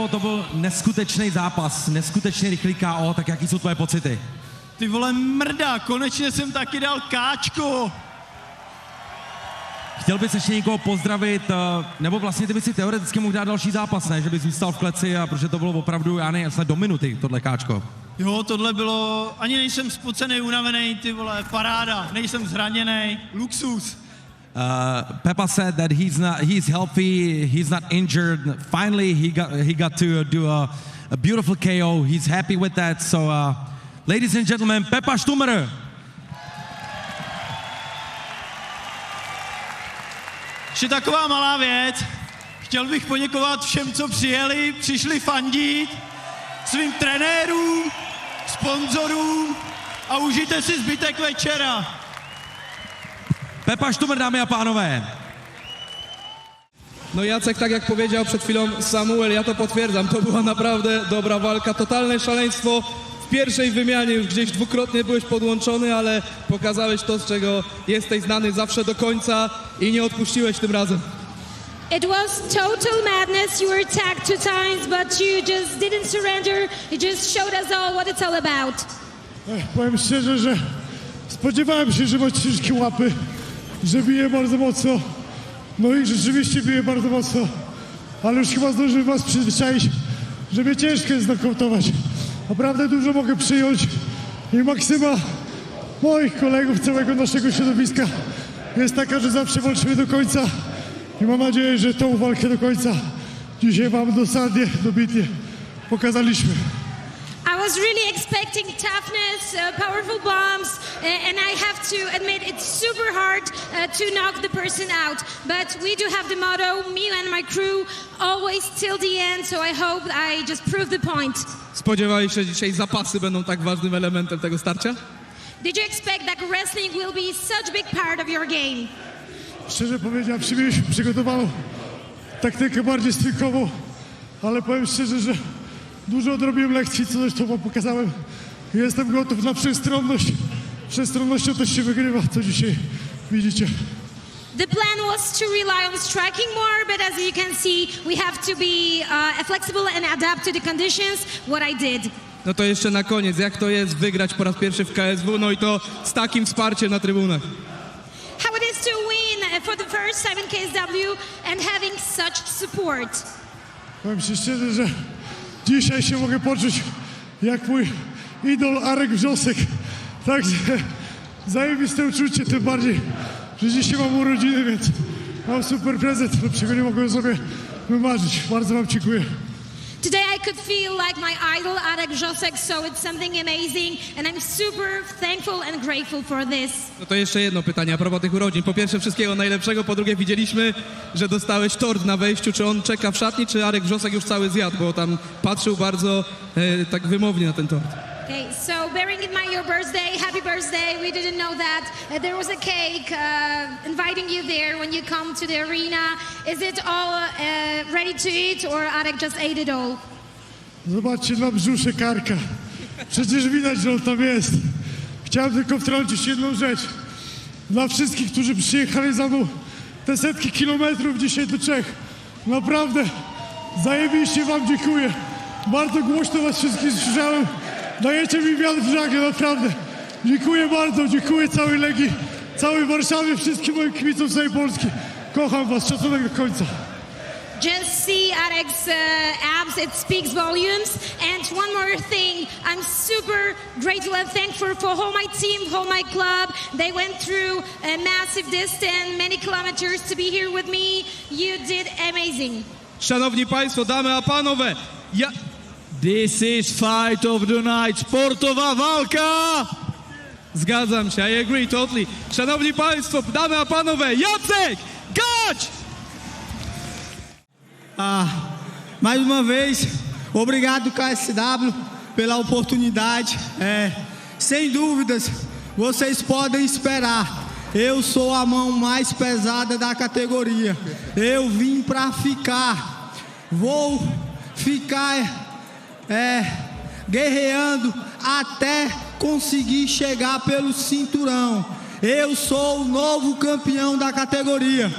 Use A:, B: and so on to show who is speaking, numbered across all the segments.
A: Pepo, to byl neskutečný zápas, neskutečně rychlý KO, tak jaký jsou tvoje pocity?
B: Ty vole mrda, konečně jsem taky dal káčko.
A: Chtěl bys ještě někoho pozdravit, eh, nebo vlastně ty bys si teoreticky mohl dát další zápas, ne? Že bys zůstal v kleci a protože to bylo opravdu, já nevím, snad do minuty tohle káčko.
B: Jo, tohle bylo, ani nejsem spocený, unavený, ty vole, paráda, nejsem zraněný, luxus.
A: Uh, Pepa said that he's not he's healthy, he's not injured. Finally, he got he got to do a, a beautiful KO. He's happy with that. So, uh, ladies and gentlemen, Pepa Stummer.
B: Ještě taková malá věc. Chtěl bych poděkovat všem, co přijeli, přišli fandit, svým trenérům, sponzorům a užijte si zbytek večera.
A: Pepa Stummer, dámy a pánové.
C: No Jacek, tak jak powiedział przed chwilą Samuel, ja to potwierdzam, to była naprawdę dobra walka, totalne szaleństwo. W pierwszej wymianie już gdzieś dwukrotnie byłeś podłączony, ale pokazałeś to, z czego jesteś znany zawsze do końca i nie odpuściłeś tym razem.
D: It was total madness. You were attacked two times, but you just didn't surrender. You just showed us all what it's all about.
E: Ech, Powiem szczerze, że spodziewałem się, że ma ciężkie łapy, że bije bardzo mocno. No i rzeczywiście bije bardzo mocno, ale już chyba zdążyłem was przyzwyczaić, że mnie ciężko jest znokautować. Naprawdę dużo mogę przyjąć i maksyma moich kolegów, całego naszego środowiska jest taka, że zawsze walczymy do końca i mam nadzieję, że tą walkę do końca dzisiaj wam dosadnie, dobitnie pokazaliśmy.
D: I was really expecting toughness, uh, powerful bombs, uh, and I have to admit it's super hard uh, to knock the person out. But we do have the motto, me and my crew, always till the end. So I hope I just proved the point.
C: Spodziewałeś się, że dzisiaj zapasy będą tak ważnym elementem tego starcia?
D: Did you expect that wrestling will be such a big part of your game?
E: Szczerze powiedziawszy, mieliśmy przygotowaną taktykę bardziej stylkową, ale powiem szczerze, że dużo odrobiłem lekcji, co zresztą wam pokazałem. Jestem gotów na przestronność. Przestronnością też się wygrywa, co dzisiaj widzicie.
D: The plan was to rely on striking more, but as you can see, we have to be uh, flexible and adapt to the conditions, what I did.
C: No to jeszcze na koniec, jak to jest wygrać po raz pierwszy w KSW, no i to z takim wsparciem na trybunach?
D: How it is to win uh, for the first time in KSW and having such support.
E: Powiem się szczerze, że dzisiaj się mogę poczuć jak mój idol Arek Wrzosek. Także zajebiste uczucie, tym bardziej, że dzisiaj mam urodziny, więc mam super prezent, lepszego nie mogłem sobie wymarzyć. Bardzo wam dziękuję.
D: Today I could feel like my idol Arek Josek, so it's something amazing and I'm super thankful and grateful for this.
C: No to jeszcze jedno pytanie a propos tych urodzin. Po pierwsze wszystkiego najlepszego, po drugie widzieliśmy, że dostałeś tort na wejściu. Czy on czeka w szatni, czy Arek Wrzosek już cały zjadł, bo tam patrzył bardzo e, tak wymownie na ten tort.
D: Okay, so bearing in mind your birthday, happy birthday. We didn't know that uh, there was a cake uh, inviting you there when you come to the arena. Is it all uh, ready to eat or Arek just ate it all?
E: Zobaczcie na brzusze karka. Przecież widać, że on tam jest. Chciałem tylko wtrącić jedną rzecz. Dla wszystkich, którzy przyjechali za mną te setki kilometrów dzisiaj do Czech. Naprawdę zajebiście wam dziękuję. Bardzo głośno was wszystkich słyszałem. Dajecie mi wiatr w żagle, naprawdę. Dziękuję bardzo, dziękuję całej Legii, całej Warszawie, wszystkim moim kibicom z całej Polski. Kocham was, szacunek do końca.
D: Just see Arek's uh, abs, it speaks volumes. And one more thing, I'm super grateful and thankful for all my team, all my club. They went through a massive distance, many kilometers to be here with me. You did amazing.
C: Szanowni Państwo, damy a panowie, ja...
B: This is fight of the night, sportowa walka!
C: Zgadzam się, I agree totally. Szanowni Państwo, damy a panowie, Jacek Gać!
F: Ah, mais uma vez, obrigado KSW pela oportunidade. É, sem dúvidas, vocês podem esperar. Eu sou a mão mais pesada da categoria. Eu vim para ficar. Vou ficar é, guerreando até conseguir chegar pelo cinturão. Eu sou o novo campeão da categoria.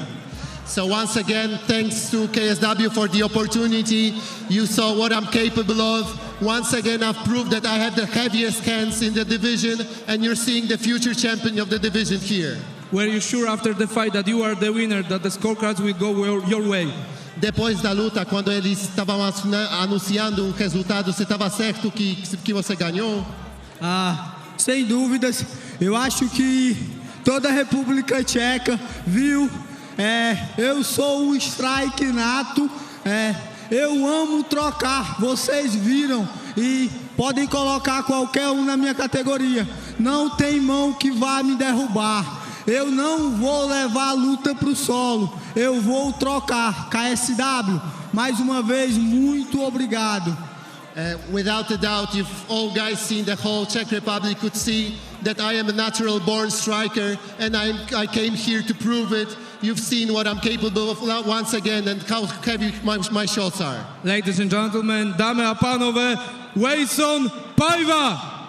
G: So once again, thanks to KSW for the opportunity. You saw what I'm capable of. Once again, I've proved that I have the heaviest hands in the division, and you're seeing the future champion of the division here.
C: Were you sure after the fight that you are the winner, that the scorecards will go your, your way?
G: Depois da luta, quando eles estavam assuna- anunciando o resultado, você estava certo que, que você ganhou?
F: Ah, sem dúvidas, eu acho que toda a República Tcheca viu. É, eu sou um strike nato. É, eu amo trocar. Vocês viram e podem colocar qualquer um na minha categoria. Não tem mão que vá me derrubar. Eu não vou levar a luta para o solo. Eu vou trocar. KSW, mais uma vez, muito obrigado.
G: Uh, without a doubt, you've all guys seen the whole Czech Republic could see that I am a natural born striker and I'm, I came here to prove it. You've seen what I'm capable of once again and how heavy my, my shots are.
C: Ladies and gentlemen, damy a panowie, Wayson Paiva!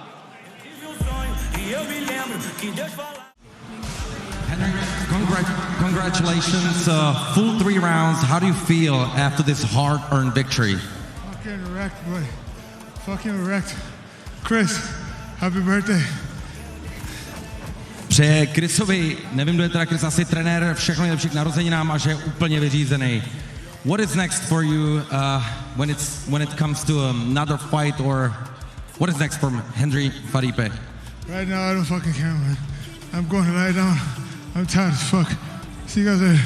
A: Congrat- congratulations. Uh, full three rounds. How do you feel after this hard-earned victory?
H: Fucking wrecked, buddy. Fucking wrecked. Chris, happy birthday.
A: Přeje Chrisovi, nevím, kdo je teda Chris, asi trenér, všechno nejlepší k narozeninám a že je úplně vyřízený. What is next for you uh, when, it's, when it comes to another fight or what is next for Henry Faripe?
H: Right now, I don't fucking care, man. I'm going to lie down. I'm tired as fuck. See you guys later.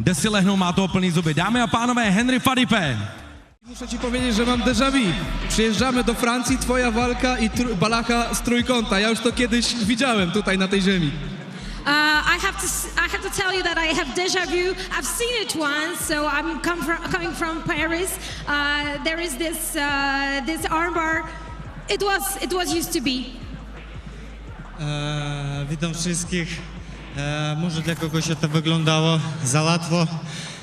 A: Jde si lehnout, má toho plný zuby. Dámy a pánové, Henry Faripe.
C: Muszę ci powiedzieć, że mam déjà vu. Przyjeżdżamy do Francji, twoja walka i tr- balacha z trójkąta. Ja już to kiedyś widziałem tutaj na tej ziemi.
D: Uh, I have to I have to tell you that I have deja vu. I've seen it once, so I'm come from, coming from Paris. Uh, there is this uh, this armbar. It was it was used to be.
I: E, witam wszystkich. E, może dla kogoś to wyglądało za łatwo,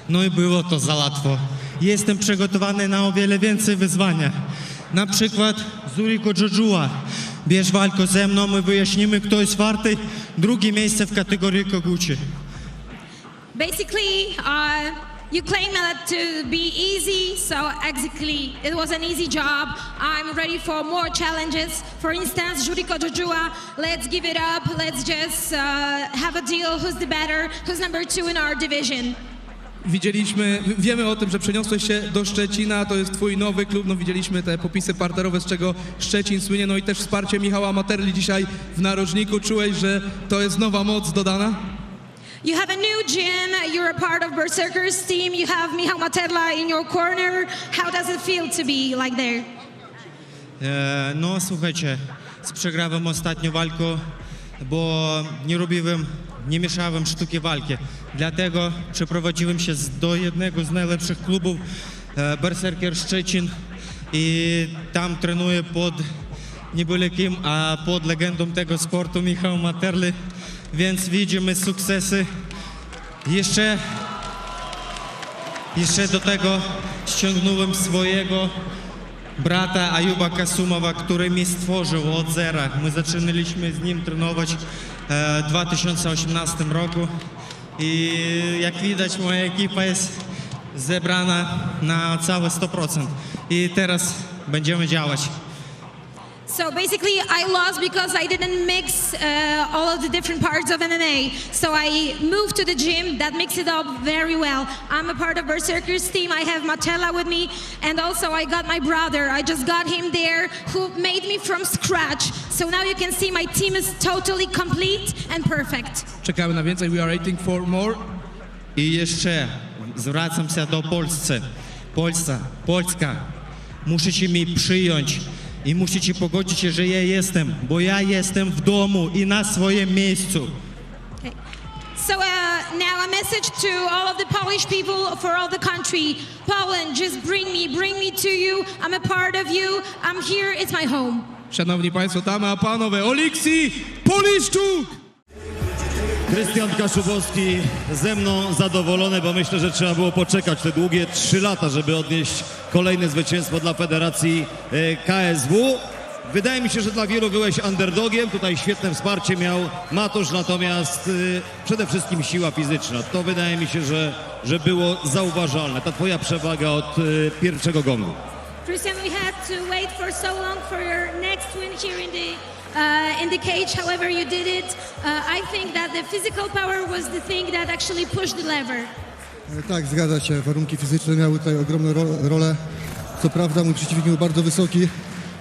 I: no i było to za łatwo. Jestem przygotowany na o wiele więcej wyzwania. Na przykład Zuriko Jojua. Bierz walkę ze mną i wyjaśnimy, kto jest warty drugie miejsce w kategorii Koguchi.
D: Basically, uh, you claim that to be easy, so exactly it was an easy job. I'm ready for more challenges. For instance, Juriko Jojua, let's give it up. Let's just uh, have a deal. Who's the better? Who's number two in our division?
C: Widzieliśmy, wiemy o tym, że przeniosłeś się do Szczecina, to jest twój nowy klub, no widzieliśmy te popisy parterowe, z czego Szczecin słynie, no i też wsparcie Michała Materli dzisiaj w narożniku. Czułeś, że to jest nowa moc dodana?
D: You have a new gym. You're a part of Berserkers team. You have Michał Materla in your corner. How does it feel to be like there?
I: E, no słuchajcie, przegrałem ostatnią walkę, bo nie robiłem, nie mieszałem sztuki walki. Dlatego przeprowadziłem się do jednego z najlepszych klubów, e, Berserker Szczecin i tam trenuję pod nie byle kim, a pod legendą tego sportu Michał Materly, więc widzimy sukcesy. Jeszcze jeszcze do tego ściągnąłem swojego brata Ajuba Kasumowa, który mi stworzył od zera. My zaczynaliśmy z nim trenować e, w 2018 roku i jak widać moja ekipa jest zebrana na całe 100% i teraz będziemy działać.
D: So basically, I lost because I didn't mix uh, all of the different parts of MMA. So I moved to the gym that mixed it up very well. I'm a part of Berserkers team. I have Matella with me, and also I got my brother. I just got him there, who made me from scratch. So now you can see my team is totally complete and perfect.
C: Czekamy na więcej, we are waiting for more.
I: I jeszcze zwracam się do Polsce. Polska, Polska, musicie mi przyjąć i musicie pogodzić się, że ja jestem, bo ja jestem w domu i na swoim miejscu.
D: Okay. So uh, now a message to all of the Polish people for all the country. Poland, just bring me, bring me to you. I'm a part of you. I'm here. It's my home.
C: Szanowni Państwo, damy a panowie, Oliksi Poliszczuk!
J: Krystian Kaszubowski ze mną zadowolony, bo myślę, że trzeba było poczekać te długie trzy lata, żeby odnieść kolejne zwycięstwo dla Federacji e, KSW. Wydaje mi się, że dla wielu byłeś underdogiem. Tutaj świetne wsparcie miał Matusz, natomiast y, przede wszystkim siła fizyczna. To wydaje mi się, że, że było zauważalne. Ta twoja przewaga od y, pierwszego gongu.
D: Christian, we had to wait for so long for your next win here in the uh, in the cage. However, you did it. Uh, I think that the physical power was the thing that actually pushed the lever.
K: E, Tak, zgadza się. Warunki fizyczne miały tutaj ogromną ro rolę. Co prawda mój przeciwnik był bardzo wysoki.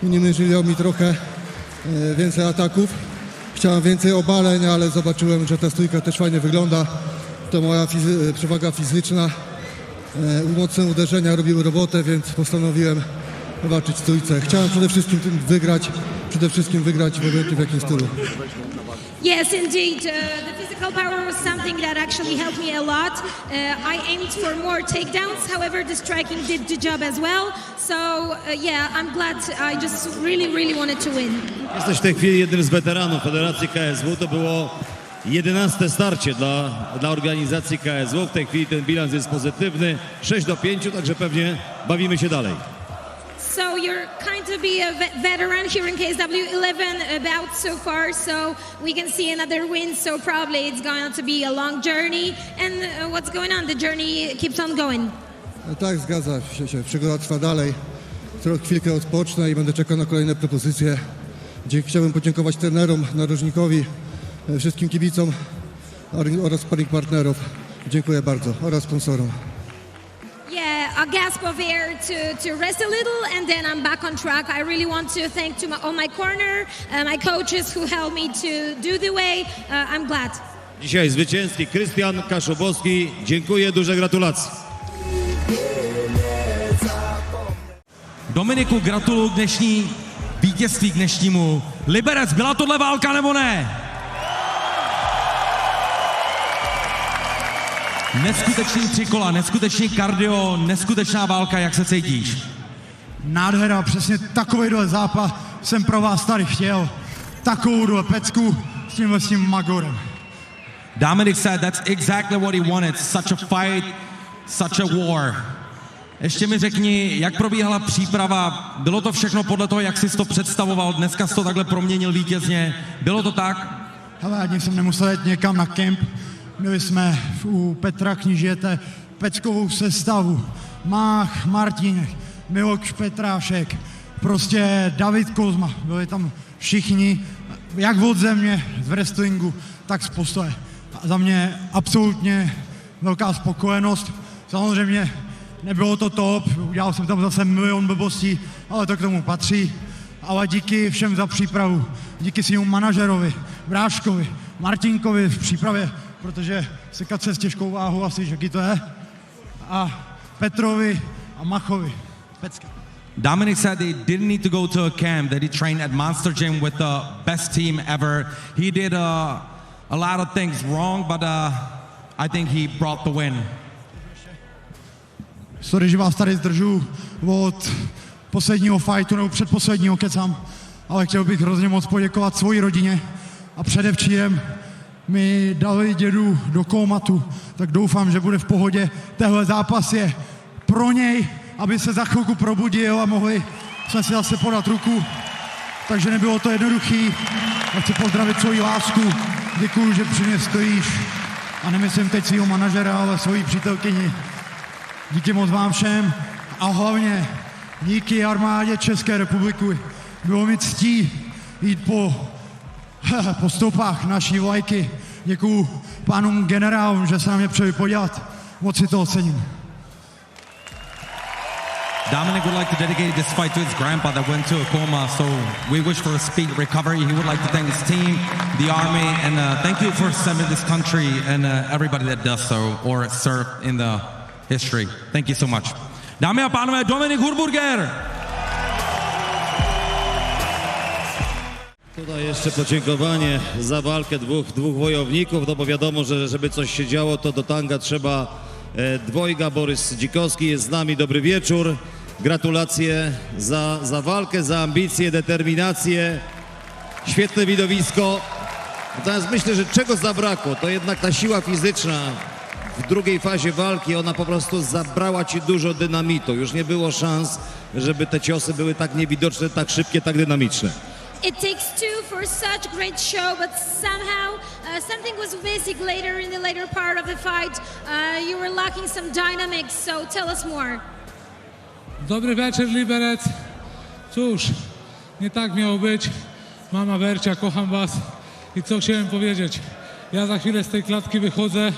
K: Uniemożliwiał mi trochę e, więcej ataków. Chciałem więcej obaleń, ale zobaczyłem, że ta stójka też fajnie wygląda. To moja fizy e, przewaga fizyczna. Mocne uderzenia robiły robotę, więc postanowiłem walczyć w stójce. Chciałem przede wszystkim wygrać, przede wszystkim wygrać w obojętnie w jakim stylu.
D: Yes, indeed. Uh, the physical power was something that actually helped me a lot. Uh, I aimed for more takedowns. However, the striking did the job as well. So uh, yeah, I'm glad. I just really, really wanted to win.
J: Jesteś w tej chwili jednym z weteranów Federacji KSW. To było 11 starcie dla, dla organizacji KSW. W tej chwili ten bilans jest pozytywny. 6 do 5, także pewnie bawimy się dalej.
D: So you're kind of be a ve- veteran here in KSW, 11 bouts so far, so we can see another win. So probably it's going to be a long journey. And uh, what's going on? The journey keeps on going.
K: E, Tak, zgadza się. Przygoda trwa dalej. Tro- Chwilkę odpocznę i będę czekał na kolejne propozycje. Chciałbym podziękować trenerom, narożnikowi, e, wszystkim kibicom or- oraz sparring partnerów. Dziękuję bardzo oraz sponsorom.
D: Yeah, a gasp of air to, to rest a little, and then I'm back on track. I really want to thank to my, on my corner, uh, my coaches who helped me to do the way. Uh, I'm glad.
J: Dzisiaj zwycięski Krystian Kaszubowski. Dziękuję, duże gratulacje.
A: Dominiku, gratuluju k dnešní vítězství, k dnešnímu. Liberec, byla tohle válka nebo ne? Neskutečný tři kola, neskutečný kardio, neskutečná válka, jak se cítíš?
B: Nádhera, přesně takovýhle zápas jsem pro vás tady chtěl. Takovouhle pecku s tímhle s tím Magorem.
A: Dominic said that's exactly what he wanted. Such a fight, such a war. Ještě mi řekni, jak probíhala příprava. Bylo to všechno podle toho, jak jsi to představoval? Dneska jsi to takhle proměnil vítězně. Bylo to tak?
B: Hele, ani jsem nemusel jít někam na kemp. Byli jsme u Petra Knížete peckovou sestavu. Mách, Martin, Miloš Petrášek, prostě David Kozma. Byli tam všichni, jak od země, z wrestlingu, tak z postoje. A za mě absolutně velká spokojenost. Samozřejmě nebylo to top, udělal jsem tam zase milion blbostí, ale to k tomu patří. Ale díky všem za přípravu, díky svému manažerovi, Bráškovi, Martinkovi v přípravě, protože sekat se s těžkou váhou asi, jaký to je, a Petrovi a Machovi. Pecka.
A: Dominic said he didn't need to go to a camp, that he trained at Monster Gym with the best team ever. He did uh, a lot of things wrong, but uh, I think he brought the win.
B: Sorry, že vás tady zdržu od posledního fightu nebo předposledního kecam, ale chtěl bych hrozně moc poděkovat svoji rodině a předevčírem mi dali dědu do komatu, tak doufám, že bude v pohodě. Tehle zápas je pro něj, aby se za chvilku probudil a mohli jsme si zase podat ruku. Takže nebylo to jednoduchý. A chci pozdravit svoji lásku. Děkuji, že při mě stojíš. A nemyslím teď svého manažera, ale svoji přítelkyni. Díky moc vám všem a hlavně díky armádě České republiky. Bylo mi ctí jít po, po stopách naší vlajky. Děkuji pánům generálům, že se na mě přijeli podívat. Moc si to ocením.
A: Dominic would like to dedicate this fight to his grandpa that went to a coma, so we wish for a speedy recovery. He would like to thank his team, the army, and uh, thank you for serving this country and uh, everybody that does so or served in the history. Thank you so much. Dámy a pánové, Dominik Hurburger!
J: Tutaj jeszcze podziękowanie za walkę dwóch, dwóch wojowników, no bo wiadomo, że żeby coś się działo, to do tanga trzeba e, dwojga. Borys Dzikowski jest z nami, dobry wieczór. Gratulacje za, za walkę, za ambicje, determinację. Świetne widowisko. Natomiast myślę, że czego zabrakło, to jednak ta siła fizyczna w drugiej fazie walki, ona po prostu zabrała ci dużo dynamitu. Już nie było szans żeby te ciosy były tak niewidoczne, tak szybkie, tak dynamiczne.
D: It takes two for such great show, but somehow uh, something was missing later in the later part of the fight. Uh, you were lacking some dynamics, so tell us more.
L: Dobry wieczór, Liberec. Cóż, nie tak miało być. Mama Wercia, kocham was. I co chciałem powiedzieć? Ja za chwilę z tej klatki wychodzę,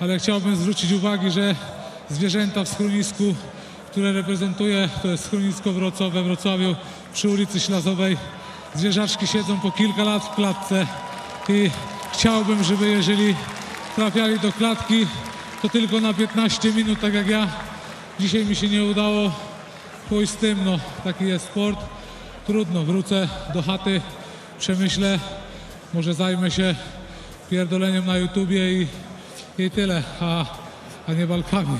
L: ale chciałbym zwrócić uwagę, że zwierzęta w schronisku, które reprezentuję, to jest schronisko Wrocław we Wrocławiu przy ulicy Ślazowej. Zwierzaczki siedzą po kilka lat w klatce i chciałbym, żeby jeżeli trafiali do klatki, to tylko na 15 minut, tak jak ja. Dzisiaj mi się nie udało, chuj z tym, no, taki jest sport. Trudno, wrócę do chaty, przemyślę, może zajmę się pierdoleniem na YouTubie i, i tyle, a, a nie walkami.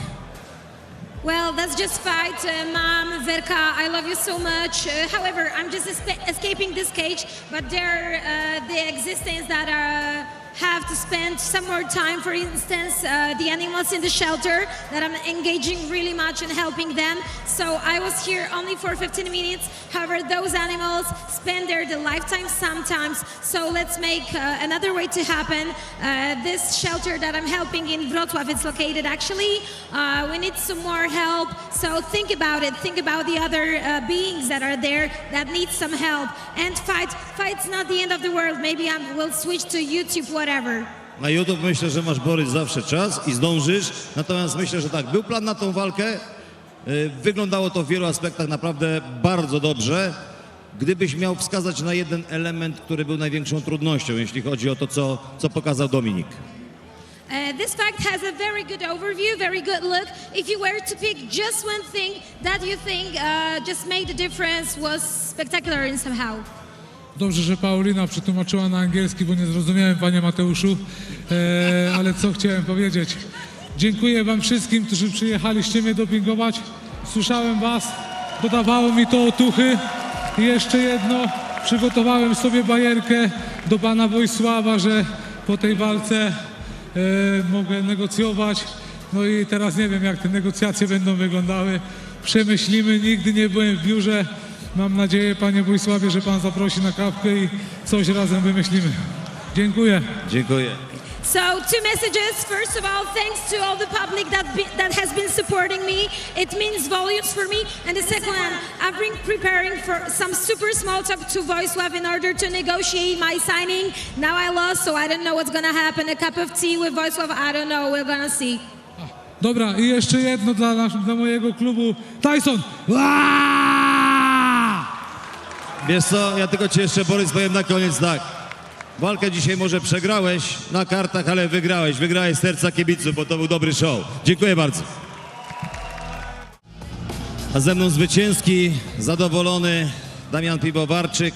D: Well, that's just fight, uh, Mom, Verka. I love you so much. Uh, however, I'm just escaping this cage, but they're uh, the existence that uh, have to spend some more time. For instance, uh, the animals in the shelter that I'm engaging really much in helping them. So I was here only for 15 minutes. However, those animals spend there the lifetime sometimes. So let's make uh, another way to happen. Uh, this shelter that I'm helping in Wrocław is located actually. Uh, we need some more help. So think about it. Think about the other uh, beings that are there that need some help. And fight. Fight's not the end of the world. Maybe I will switch to YouTube, whatever.
J: Na YouTube myślę, że masz Borys zawsze czas i zdążysz. Natomiast myślę, że tak, był plan na tą walkę. Y, Wyglądało to w wielu aspektach naprawdę bardzo dobrze. Gdybyś miał wskazać na jeden element, który był największą trudnością, jeśli chodzi o to, co, co pokazał Dominik.
D: Uh, this fight has a very good overview, very good look. If you were to pick just one thing that you think uh, just made the difference, was spectacular in somehow.
L: Dobrze, że Paulina przetłumaczyła na angielski, bo nie zrozumiałem, panie Mateuszu. E, ale co chciałem powiedzieć? Dziękuję wam wszystkim, którzy przyjechaliście mnie dopingować. Słyszałem was, dodawało mi to otuchy. I jeszcze jedno, przygotowałem sobie bajerkę do pana Wojsława, że po tej walce e, mogę negocjować. No i teraz nie wiem, jak te negocjacje będą wyglądały. Przemyślimy, nigdy nie byłem w biurze. Mam nadzieję, panie Wojsławie, że pan zaprosi na kawkę i coś razem wymyślimy. Dziękuję.
J: Dziękuję.
D: So, two messages. First of all, thanks to all the public that be, that has been supporting me. It means volumes for me. And the second one, I've been preparing for some super small talk to Voicelove in order to negotiate my signing. Now I lost, so I don't know what's gonna happen. A cup of tea with Voicelove, I don't know. We're gonna see.
L: Dobra, i jeszcze jedno dla, nasz, dla mojego klubu. Tyson! Aaaa!
J: Wiesz co, ja tylko ci jeszcze, Borys, powiem na koniec tak. Walkę dzisiaj może przegrałeś na kartach, ale wygrałeś. Wygrałeś serca kibiców, bo to był dobry show. Dziękuję bardzo. A ze mną zwycięski, zadowolony Damian Piwowarczyk.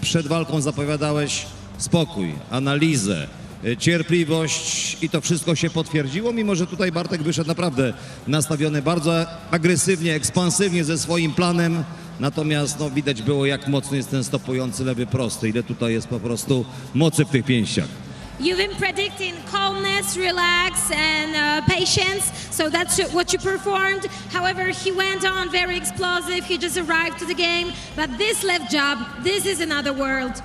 J: Przed walką zapowiadałeś spokój, analizę, y, cierpliwość i to wszystko się potwierdziło, mimo że tutaj Bartek wyszedł naprawdę nastawiony bardzo agresywnie, ekspansywnie ze swoim planem. Natomiast no, widać było, jak mocny jest ten stopujący lewy prosty, ile tutaj jest po prostu mocy w tych pięściach.
D: You've been predicting calmness, relax, and uh, patience. So that's what you performed. However, he went on very explosive. He just arrived to the game. But this left jab, this is another world.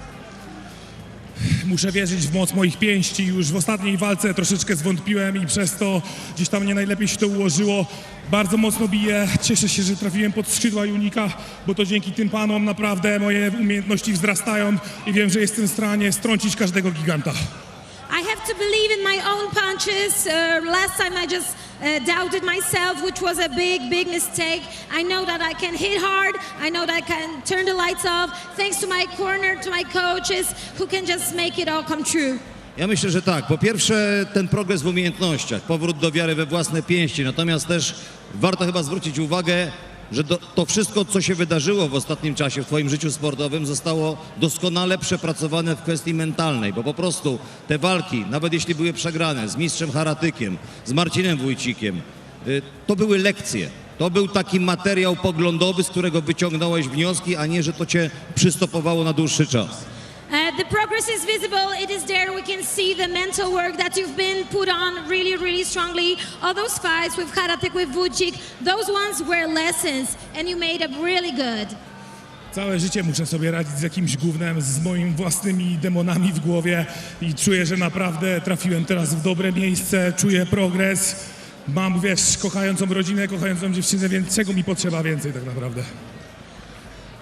M: Muszę wierzyć w moc moich pięści. Już w ostatniej walce troszeczkę zwątpiłem i przez to gdzieś tam nie najlepiej się to ułożyło. Bardzo mocno biję. Cieszę się, że trafiłem pod skrzydła Junika, bo to dzięki tym panom naprawdę moje umiejętności wzrastają i wiem, że jestem w stanie strącić każdego giganta.
D: To believe in my own punches. Uh, last time I just uh, doubted myself, which was a big, big mistake. I know that I can hit hard. I know that I can turn the lights off. Thanks to my corner, to my coaches, who can just make it all come true.
J: Ja myślę, że tak. Po pierwsze, ten progres w umiejętnościach, powrót do wiary we własne pięści. Natomiast też warto chyba zwrócić uwagę, że to wszystko, co się wydarzyło w ostatnim czasie w Twoim życiu sportowym, zostało doskonale przepracowane w kwestii mentalnej, bo po prostu te walki, nawet jeśli były przegrane z mistrzem Haratykiem, z Marcinem Wójcikiem, y, to były lekcje. To był taki materiał poglądowy, z którego wyciągnąłeś wnioski, a nie, że to cię przystopowało na dłuższy czas.
D: Uh, the progress is visible. It is there. We can see the mental work that you've been put on really, really strongly. All those fights with Karatek, with Vucic, those ones were lessons, and you made up really good.
M: Całe życie muszę sobie radzić z jakimś gównem, z moimi własnymi demonami w głowie i czuję, że naprawdę trafiłem teraz w dobre miejsce, czuję progres. Mam, wiesz, kochającą rodzinę, kochającą dziewczynę, więc czego mi potrzeba więcej tak naprawdę?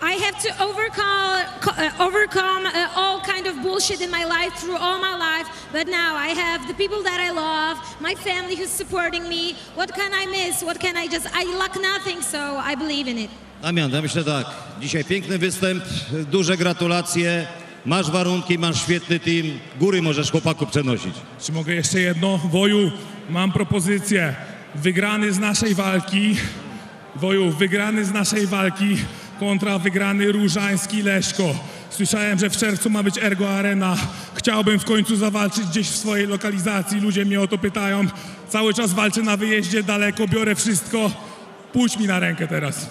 D: I have to overcome, co- uh, overcome uh, all kind of bullshit in my life through all my life. But now I have the people that I love, my family who's supporting me. What can I miss? What can I just? I lack nothing, so I believe in it.
J: Damian, ja myślę tak, dzisiaj piękny występ, duże gratulacje, masz warunki, masz świetny team, góry możesz chłopaku przenosić.
M: Czy mogę jeszcze jedno? Woju, mam propozycję. Wygrany z naszej walki, Woju, wygrany z naszej walki kontra wygrany Różański Leszko. Słyszałem, że w czerwcu ma być Ergo Arena. Chciałbym w końcu zawalczyć gdzieś w swojej lokalizacji. Ludzie mnie o to pytają. Cały czas walczę na wyjeździe, daleko, biorę wszystko. Pójdź mi na rękę teraz.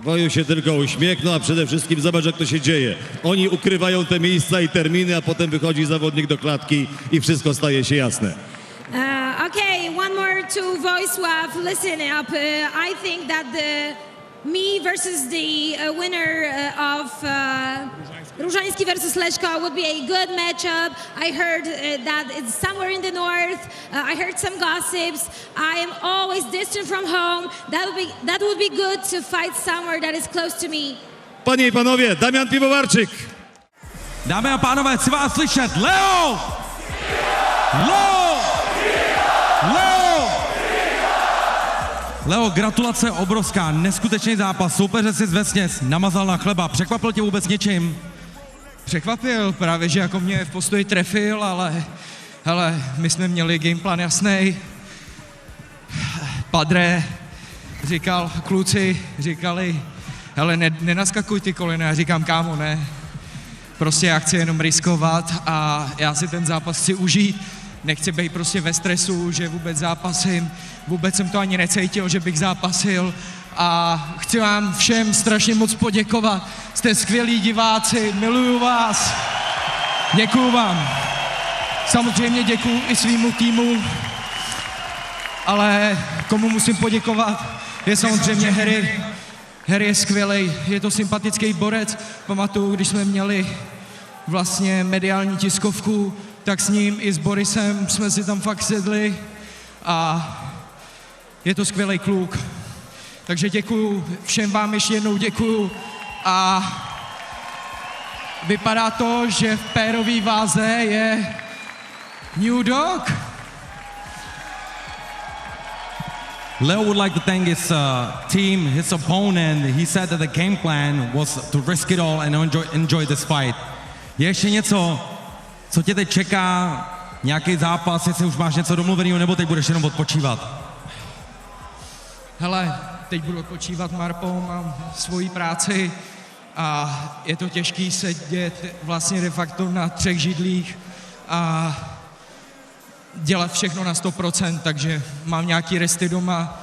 J: Woju się tylko uśmiechnął, a przede wszystkim zobacz jak to się dzieje. Oni ukrywają te miejsca i terminy, a potem wychodzi zawodnik do klatki i wszystko staje się jasne.
D: Uh, okay, one more to Voicewave. Listen up. Uh, I think that the me versus the uh, winner uh, of uh, Różański versus Leszko would be a good matchup. I heard uh, that it's somewhere in the north. Uh, I heard some gossips. I am always distant from home. That would be that would be good to fight somewhere that is close to me.
J: Panie i panowie, Damian Piwowarczyk.
A: Dámy a pánové, chci vás slyšet. Leo! Leo! Leo! Leo, gratulace obrovská, neskutečný zápas, soupeře si vesměs namazal na chleba, překvapil tě vůbec něčím?
N: Překvapil právě, že jako mě v postoji trefil, ale hele, my jsme měli gameplan jasný. Padre říkal, kluci říkali, hele, ne, nenaskakuj ty kolena. Já říkám, kámo, ne. Prostě já chci jenom riskovat a já si ten zápas chci užít. Nechci být prostě ve stresu, že vůbec zápasím. Vůbec jsem to ani necítil, že bych zápasil. A chci vám všem strašně moc poděkovat. Jste skvělí diváci, miluju vás. Děkuju vám. Samozřejmě děkuju i svýmu týmu, ale komu musím poděkovat, je samozřejmě Harry. Harry je skvělý, je to sympatický borec. Pamatuju, když jsme měli vlastně mediální tiskovku, tak s ním i s Borisem jsme si tam fakt sedli a je to skvělý kluk. Takže děkuju, všem vám ještě jednou děkuju a vypadá to, že v pérový váze je New Dog.
A: Leo would like to thank his uh, team, his opponent. He said that the game plan was to risk it all and enjoy, enjoy this fight. Je ještě něco, co tě teď čeká? Nějaký zápas, jestli už máš něco domluveného, nebo teď budeš jenom odpočívat?
N: Hele, teď budu odpočívat, Marpo, mám svoji práci a je to těžký sedět vlastně de facto na třech židlích a dělat všechno na 100%, takže mám nějaký resty doma,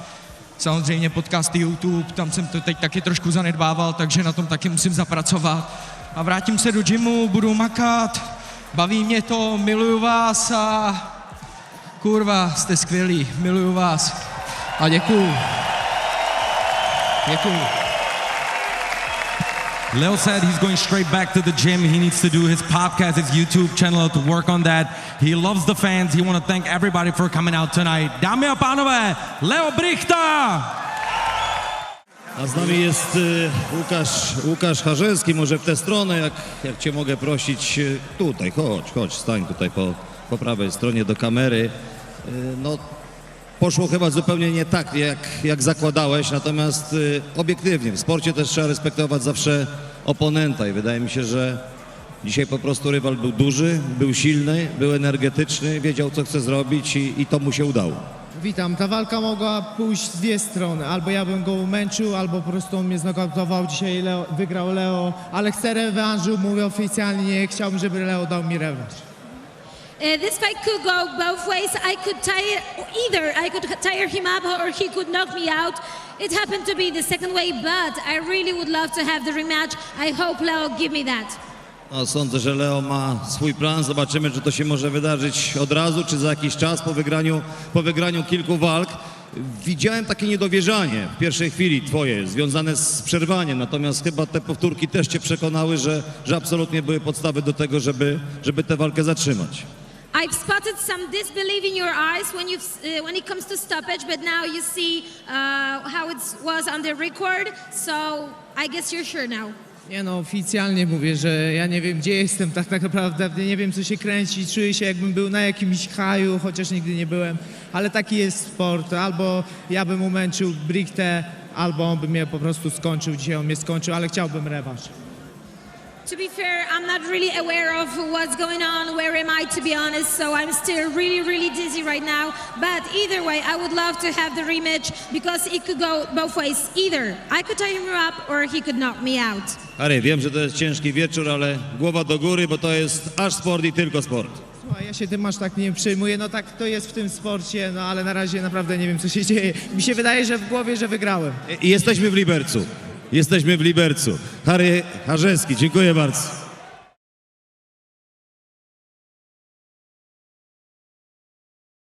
N: samozřejmě podcasty YouTube, tam jsem to teď taky trošku zanedbával, takže na tom taky musím zapracovat. A vrátím se do gymu, budu makat, baví mě to, miluju vás a kurva, jste skvělí, miluju vás a děkuju. Děkuju.
A: Leo said he's going straight back to the gym. He needs to do his podcast, his YouTube channel to work on that. He loves the fans. He want to thank everybody for coming out tonight. Dámy a pánové, Leo Brichta!
J: A z nami jest y, Łukasz, Łukasz Harzelski, może w tę stronę, jak, jak cię mogę prosić, y, tutaj, chodź, chodź, stań tutaj po, po prawej stronie do kamery. Y, no, poszło chyba zupełnie nie tak, jak, jak zakładałeś, natomiast obiektywnie, w sporcie też trzeba respektować zawsze oponenta i wydaje mi się, że dzisiaj po prostu rywal był duży, był silny, był energetyczny, wiedział co chce zrobić i, i to mu się udało.
O: Witam. Ta walka mogła pójść w dwie strony. Albo ja bym go męczył, albo po prostu on mnie znokautował. Dzisiaj Leo, wygrał Leo, ale chcę rewanżu, mówię oficjalnie. Chciałbym, żeby Leo dał mi rewanż.
D: Uh, this fight could go both ways. I could tire either. I could tire him up, or he could knock me out. It happened to be the second way, but I really would love to have the rematch. I hope Leo give me that.
J: No, sądzę, że Leo ma swój plan. Zobaczymy, czy to się może wydarzyć od razu, czy za jakiś czas po wygraniu, po wygraniu kilku walk. Widziałem takie niedowierzanie w pierwszej chwili twoje, związane z przerwaniem, natomiast chyba te powtórki też cię przekonały, że, że absolutnie były podstawy do tego, żeby, żeby tę walkę zatrzymać.
D: I've spotted some disbelief in your eyes when you uh, when it comes to stoppage, but now you see uh, how it was on the record. So I guess you're sure now.
O: Nie no, oficjalnie mówię, że ja nie wiem, gdzie jestem tak, tak naprawdę, nie wiem, co się kręci, czuję się jakbym był na jakimś haju, chociaż nigdy nie byłem, ale taki jest sport, albo ja bym umęczył Brichtę, albo on by mnie po prostu skończył, dzisiaj on mnie skończył, ale chciałbym rewanż.
D: To be fair, I'm not really aware of what's going on. Where am I, to be honest? So I'm still really, really dizzy right now. But either way, I would love to have the rematch because it could go both ways. Either I could tie him up or he could knock me out.
J: Harry, wiem, że to jest ciężki wieczór, ale głowa do góry, bo to jest aż sport i tylko sport.
O: Słuchaj, ja się tym aż tak nie przejmuję, no tak to jest w tym sporcie, no ale na razie naprawdę nie wiem, co się dzieje. Mi się wydaje, że w głowie, że wygrałem.
J: I jesteśmy w Libercu. Jesteśmy w Libercu. Harry Harzewski, dziękuję bardzo.